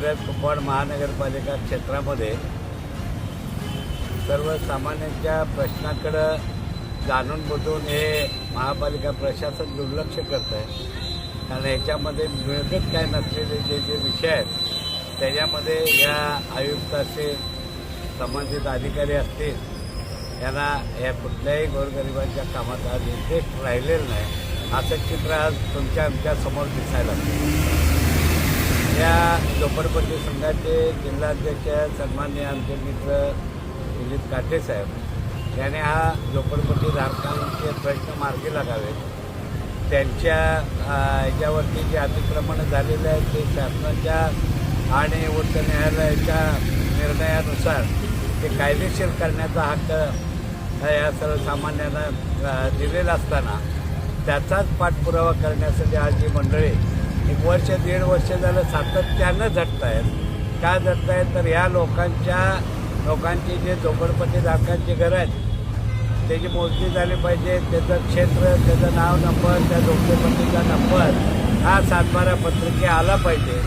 महापालिका क्षेत्रामध्ये सर्वसामान्यांच्या प्रश्नाकडं जाणून बुजून हे महापालिका प्रशासन दुर्लक्ष करत आहे कारण ह्याच्यामध्ये मिळकत काय नसलेले जे जे विषय आहेत त्याच्यामध्ये या आयुक्त संबंधित अधिकारी असतील यांना या कुठल्याही गोरगरिबांच्या कामात आज इंटरेस्ट राहिलेलं नाही. असं चित्र आज तुमच्या आमच्यासमोर दिसायला लागतं झोपडपट्टी संघाचे जिल्हाध्यक्ष सन्मान्य आमचे मित्र दिलीप काटे साहेब याने हा झोपडपट्टी धारकांचे प्रश्न मार्गी लागावेत त्यांच्या याच्यावरती जे अतिक्रमण झालेलं आहे ते शासनाच्या आणि उच्च न्यायालयाच्या निर्णयानुसार ते कायदेशीर करण्याचा हक्क या सर्वसामान्यांना दिलेला असताना त्याचाच पाठपुरावा करण्यासाठी आज जी मंडळी एक वर्ष दीड वर्ष झालं सातत्यानं झटत आहेत का झटत आहेत तर ह्या लोकांच्या लोकांची जे झोपडपट्टी धारकांची घरं आहेत त्याची मोजणी झाली पाहिजे. त्याचं क्षेत्र त्याचं नाव नंबर त्या झोपडपट्टीचा नंबर हा सातबारा पत्रिके आला पाहिजे.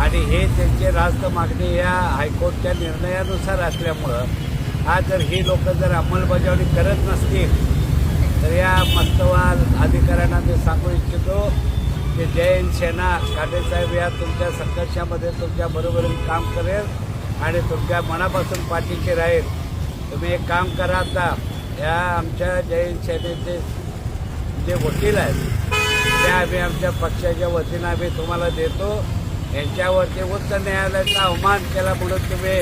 आणि हे त्यांचे रास्त मागणी या हायकोर्टच्या निर्णयानुसार असल्यामुळं आज जर ही लोक जर अंमलबजावणी करत नसतील तर या मस्तवाल अधिकाऱ्यांना मी सांगू इच्छितो की जय हिंद सेना काटेसाहेब या तुमच्या संघर्षामध्ये तुमच्या बरोबरीने काम करेल आणि तुमच्या मनापासून पाठीशी राहील. तुम्ही एक काम करा आता. या आमच्या जय हिंद सेनेचे जे वकील आहेत ते आम्ही आमच्या पक्षाच्या वतीनं आम्ही तुम्हाला देतो. यांच्यावरती उच्च न्यायालयाचा अवमान केला म्हणून तुम्ही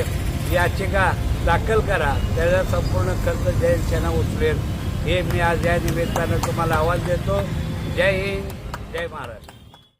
याचिका दाखल करा. त्याचा संपूर्ण खर्च जय हिंद सेना उचलेल. हे मी आज या निमित्तानं तुम्हाला आवाज देतो. जय हिंद जय महाराष्ट्र.